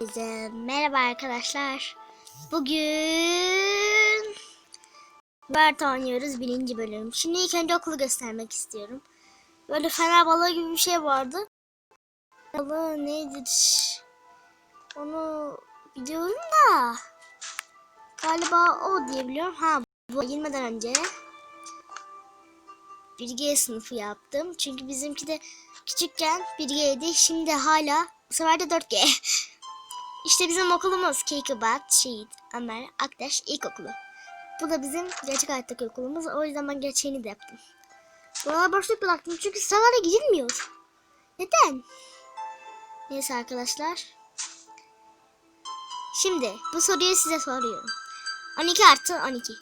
Merhaba arkadaşlar. Bugün Bert oynuyoruz birinci bölüm. Şimdi ilk önce okulu göstermek istiyorum. Böyle fener balığı gibi bir şey vardı. Balığı nedir? Onu biliyorum da galiba o diyebiliyorum. Ha bu girmeden önce bir G sınıfı yaptım. Çünkü bizimki de küçükken 1G'ydi. Şimdi hala bu sefer de 4G. İşte bizim okulumuz Keykubat, Şehit, Ömer, Aktaş İlkokulu. Bu da bizim gerçek hayattaki okulumuz. O yüzden ben gerçeğini de yaptım. Buna boşluk bıraktım çünkü sıralara gidilmiyor. Neden? Neyse arkadaşlar. Şimdi bu soruyu size soruyorum. 12 artı 12.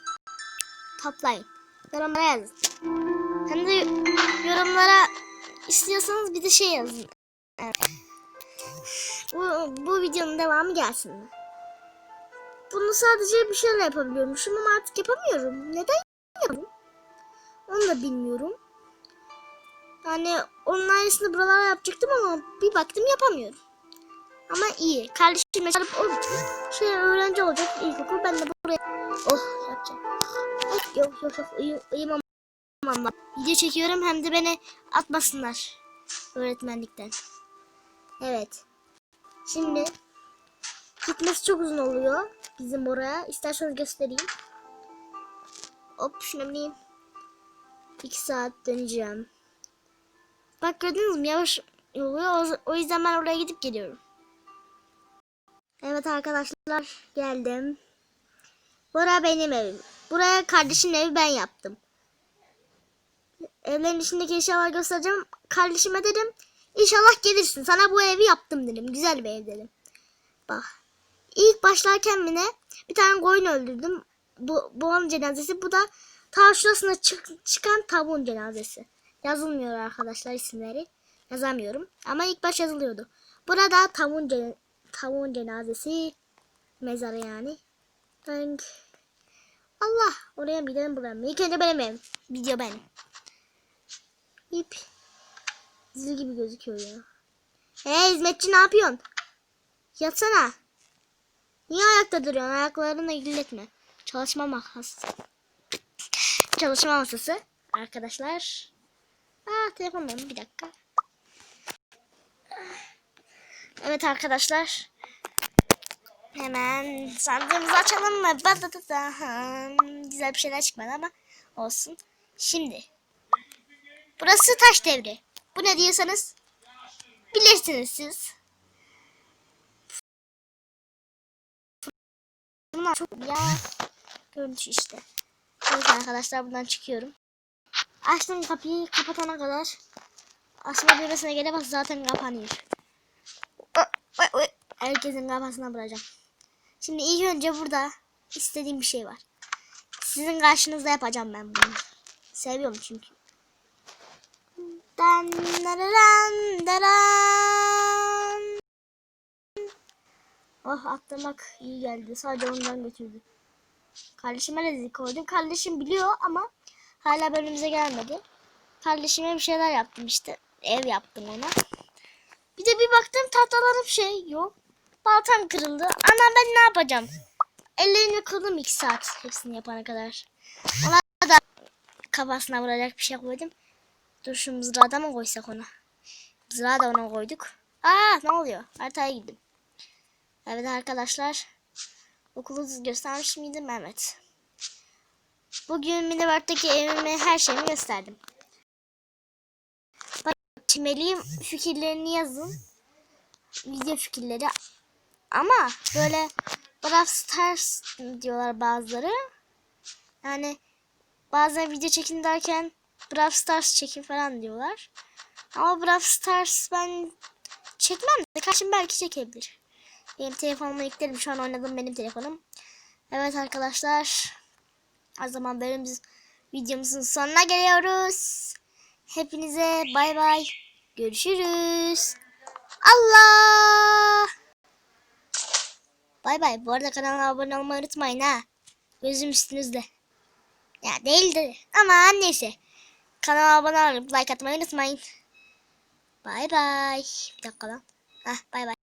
Toplayın. Yorumlara yazın. Hem de yorumlara istiyorsanız bir de şey yazın. Evet. Bu, bu videonun devamı gelsin mi? Bunu sadece bir şeyle yapabiliyormuşum ama artık yapamıyorum. Neden yapamıyorum? Onu da bilmiyorum. Yani onun aynısını buralara yapacaktım ama bir baktım yapamıyorum. Ama iyi. Kardeşime çarpıp o şey öğrenci olacak ilkokul. Ben de buraya oh yapacağım. Oh, yok yok yok uyum, uyumam. Video çekiyorum hem de beni atmasınlar öğretmenlikten. Evet. Şimdi gitmesi çok uzun oluyor bizim oraya. İsterseniz göstereyim. Hop şunu bileyim. 2 saat döneceğim. Bak gördünüz mü yavaş oluyor. O yüzden ben oraya gidip geliyorum. Evet arkadaşlar geldim. Bura benim evim. Buraya kardeşimin evi ben yaptım. Evlerin içindeki eşyaları göstereceğim. Kardeşime dedim İnşallah gelirsin. Sana bu evi yaptım dedim. Güzel bir ev dedim. Bak. İlk başlarken mi ne? Bir tane koyun öldürdüm. Bu, bu onun cenazesi. Bu da ta çık, çıkan tavuğun cenazesi. Yazılmıyor arkadaşlar isimleri. Yazamıyorum. Ama ilk baş yazılıyordu. Burada tavuğun, tavuğun cenazesi. Mezarı yani. Tank. Allah. Oraya mı gidelim buraya? İlk önce benim evim. Video benim. İp. Zil gibi gözüküyor ya. Hey hizmetçi ne yapıyorsun? Yatsana. Niye ayakta duruyorsun? Ayaklarını ilgiletme. Çalışma masası. Çalışma masası. Arkadaşlar. Aa telefonum bir dakika. Evet arkadaşlar. Hemen sandığımızı açalım mı? Güzel bir şeyler çıkmadı ama olsun. Şimdi. Burası taş devri. Bu ne diyorsanız bilirsiniz siz. Bunlar çok ya görüntü işte. Evet arkadaşlar buradan çıkıyorum. Açtım kapıyı kapatana kadar açma düğmesine gelemez zaten kapanıyor. Herkesin kafasına vuracağım. Şimdi ilk önce burada istediğim bir şey var. Sizin karşınızda yapacağım ben bunu. Seviyorum çünkü. Dan. Oh atlamak iyi geldi. Sadece ondan götürdü. Kardeşime de koydum. Kardeşim biliyor ama hala bölümümüze gelmedi. Kardeşime bir şeyler yaptım işte. Ev yaptım ona. Bir de bir baktım tahtalarım şey yok. Baltam kırıldı. Ana ben ne yapacağım? Ellerimi kırdım iki saat hepsini yapana kadar. Ona da kafasına vuracak bir şey koydum. Dur şu mızrağı da mı koysak ona? Mızrağı da ona koyduk. Aa ne oluyor? Haritaya gittim. Evet arkadaşlar. Okulu göstermiş miydim? Evet. Bugün Minivert'teki evimi her şeyimi gösterdim. Bak çimeliyim fikirlerini yazın. Video fikirleri. Ama böyle Brawl Stars diyorlar bazıları. Yani bazen video çekin derken Brawl Stars çekin falan diyorlar. Ama Brawl Stars ben çekmem de karşım belki çekebilir. Benim telefonuma yüklerim. Şu an oynadım benim telefonum. Evet arkadaşlar. O zaman benim videomuzun sonuna geliyoruz. Hepinize bay bay. Görüşürüz. Allah. Bay bay. Bu arada kanala abone olmayı unutmayın ha. Gözüm üstünüzde. Ya değildi ama neyse. Kanala abone olup like atmayı unutmayın. Bay bay. Bir dakika lan. Hah bay bay.